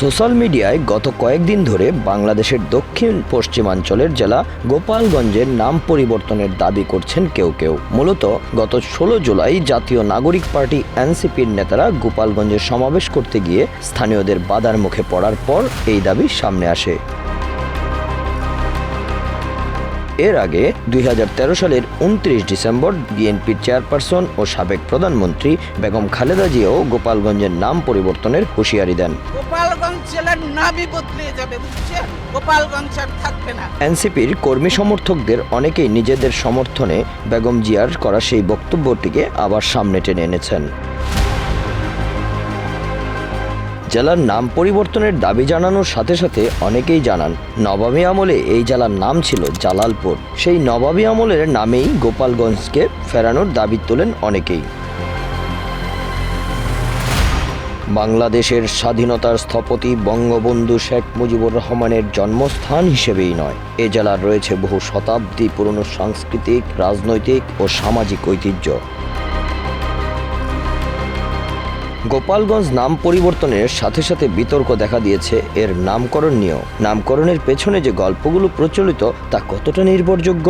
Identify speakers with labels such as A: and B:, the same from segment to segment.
A: Social মিডিয়ায় গত কয়েকদিন ধরে বাংলাদেশের দক্ষিণ পশ্চিমাঞ্চলের জেলা গোপালগঞ্জের নাম পরিবর্তনের দাবি করছেন কেউ কেউ। মূলত গত ষোলো জুলাই জাতীয় নাগরিক পার্টি এনসিপির নেতারা গোপালগঞ্জে সমাবেশ করতে গিয়ে স্থানীয়দের বাধার মুখে পড়ার পর এই দাবি সামনে আসে। এর আগে দুই হাজার তেরো সালের উনত্রিশ ডিসেম্বর বিএনপির চেয়ারপারসন ও সাবেক প্রধানমন্ত্রী বেগম খালেদা জিয়াও গোপালগঞ্জের নাম পরিবর্তনের হুঁশিয়ারি দেন।
B: গোপালগঞ্জ জেলার নামই বদলে যাবে বুঝছেন? গোপালগঞ্জ আর থাকবে না।
A: এনসিপির কর্মী সমর্থকদের অনেকেই নিজেদের সমর্থনে বেগম জিয়ার করা সেই বক্তব্যটিকে আবার সামনে টেনে এনেছেন। জেলার নাম পরিবর্তনের দাবি জানানোর সাথে সাথে অনেকেই জানান, নবাবী আমলে এই জেলার নাম ছিল জালালপুর। সেই নবাবী আমলের নামেই গোপালগঞ্জকে ফেরানোর দাবি তোলেন অনেকেই। বাংলাদেশের স্বাধীনতার স্থপতি বঙ্গবন্ধু শেখ মুজিবুর রহমানের জন্মস্থান হিসেবেই নয়। এ জেলার রয়েছে বহু শতাব্দী পুরনো সাংস্কৃতিক, রাজনৈতিক ও সামাজিক ঐতিহ্য। গোপালগঞ্জ নাম পরিবর্তনের সাথে সাথে বিতর্ক দেখা দিয়েছে এর নামকরণ নিয়েও। নামকরণের পেছনে যে গল্পগুলো প্রচলিত, তা কতটা নির্ভরযোগ্য?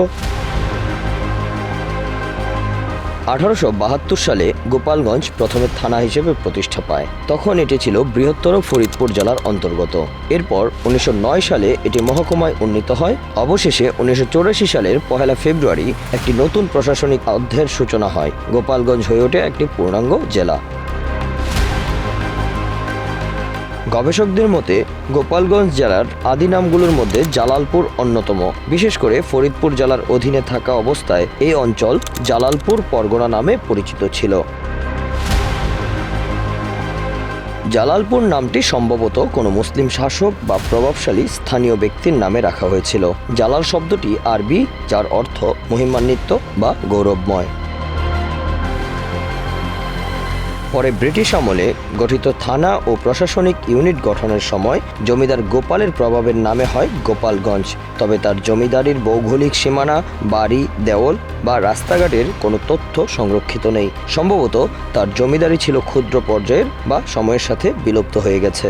A: আঠারোশো বাহাত্তর সালে গোপালগঞ্জ প্রথমে থানা হিসেবে প্রতিষ্ঠা পায়। তখন এটি ছিল বৃহত্তর ফরিদপুর জেলার অন্তর্গত। এরপর উনিশশো নয় সালে এটি মহকুমায় উন্নীত হয়। অবশেষে উনিশশো চুরাশি সালের পহেলা ফেব্রুয়ারি একটি নতুন প্রশাসনিক অধ্যায়ের সূচনা হয়। গোপালগঞ্জ হয়ে ওঠে একটি পূর্ণাঙ্গ জেলা। গবেষকদের মতে, গোপালগঞ্জ জেলার আদি নামগুলোর মধ্যে জালালপুর অন্যতম। বিশেষ করে ফরিদপুর জেলার অধীনে থাকা অবস্থায় এই অঞ্চল জালালপুর পরগনা নামে পরিচিত ছিল। জালালপুর নামটি সম্ভবত কোনো মুসলিম শাসক বা প্রভাবশালী স্থানীয় ব্যক্তির নামে রাখা হয়েছিল। জালাল শব্দটি আরবি, যার অর্থ মহিমান্বিত বা গৌরবময়। পরে ব্রিটিশ আমলে গঠিত থানা ও প্রশাসনিক ইউনিট গঠনের সময় জমিদার গোপালের প্রভাবের নামে হয় গোপালগঞ্জ। তবে তার জমিদারির ভৌগোলিক সীমানা, বাড়ি দেওল বা রাস্তাঘাটের কোনো তথ্য সংরক্ষিত নেই। সম্ভবত তার জমিদারি ছিল ক্ষুদ্র পর্যায়ের বা সময়ের সাথে বিলুপ্ত হয়ে গেছে।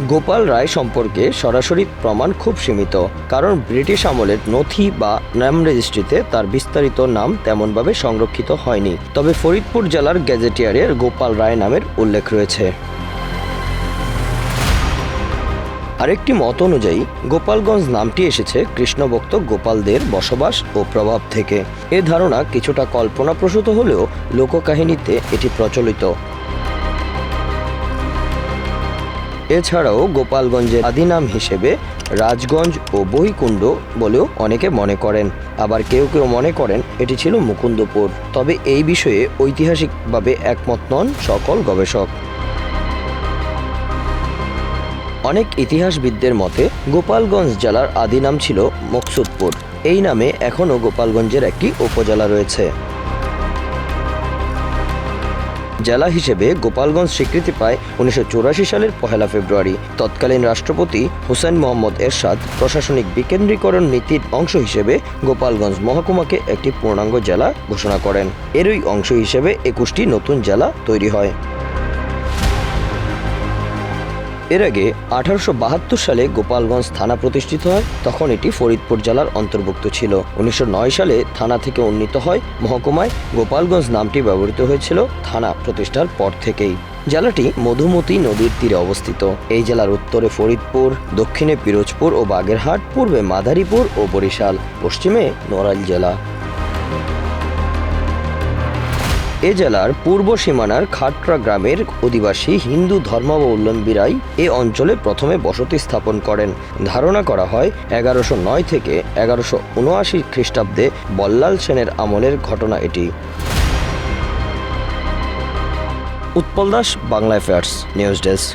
A: গোপাল রায় সম্পর্কে সরাসরি প্রমাণ খুব সীমিত, কারণ ব্রিটিশ আমলের নথি বা নাম রেজিস্ট্রিতে তার বিস্তারিত নাম তেমনভাবে সংরক্ষিত হয়নি। তবে ফরিদপুর জেলার গ্যাজেটিয়ারের গোপাল রায় নামের উল্লেখ রয়েছে। আরেকটি মত অনুযায়ী, গোপালগঞ্জ নামটি এসেছে কৃষ্ণভক্ত গোপালদের বসবাস ও প্রভাব থেকে। এ ধারণা কিছুটা কল্পনাপ্রসূত হলেও লোককাহিনীতে এটি প্রচলিত। এছাড়াও গোপালগঞ্জের আদি নাম হিসেবে রাজগঞ্জ ও বহিকুণ্ড বলেও অনেকে মনে করেন। আবার কেউ কেউ মনে করেন এটি ছিল মুকুন্দপুর। তবে এই বিষয়ে ঐতিহাসিকভাবে একমত নন সকল গবেষক। অনেক ইতিহাসবিদদের মতে গোপালগঞ্জ জেলার আদি নাম ছিল মকসুদপুর। এই নামে এখনও গোপালগঞ্জের একটি উপজেলা রয়েছে। জেলা হিসেবে গোপালগঞ্জ স্বীকৃতি পায় উনিশশো চুরাশি সালের পহেলা ফেব্রুয়ারি। তৎকালীন রাষ্ট্রপতি হুসেন মোহাম্মদ এরশাদ প্রশাসনিক বিকেন্দ্রীকরণ নীতির অংশ হিসেবে গোপালগঞ্জ মহকুমাকে একটি পূর্ণাঙ্গ জেলা ঘোষণা করেন। এরই অংশ হিসেবে একুশটি নতুন জেলা তৈরি হয়। এর আগে আঠারোশো বাহাত্তর সালে গোপালগঞ্জ থানা প্রতিষ্ঠিত হয়, তখন এটি ফরিদপুর জেলার অন্তর্ভুক্ত ছিল। উনিশশো নয় সালে থানা থেকে উন্নীত হয় মহকুমায় গোপালগঞ্জ নামটি ব্যবহৃত হয়েছিল থানা প্রতিষ্ঠার পর থেকেই। জেলাটি মধুমতি নদীর তীরে অবস্থিত। এই জেলার উত্তরে ফরিদপুর, দক্ষিণে পিরোজপুর ও বাগেরহাট, পূর্বে মাদারীপুর ও বরিশাল, পশ্চিমে নড়াইল জেলা। এ জেলার পূর্ব সীমানার খাটরা গ্রামের অধিবাসী হিন্দু ধর্মাবলম্বীরাই এ অঞ্চলে প্রথমে বসতি স্থাপন করেন। ধারণা করা হয়, এগারোশো নয় থেকে এগারোশো উনআশি খ্রিস্টাব্দে বল্লাল সেনের আমলের ঘটনা এটি। Utpal Das, Bangla affairs news desk.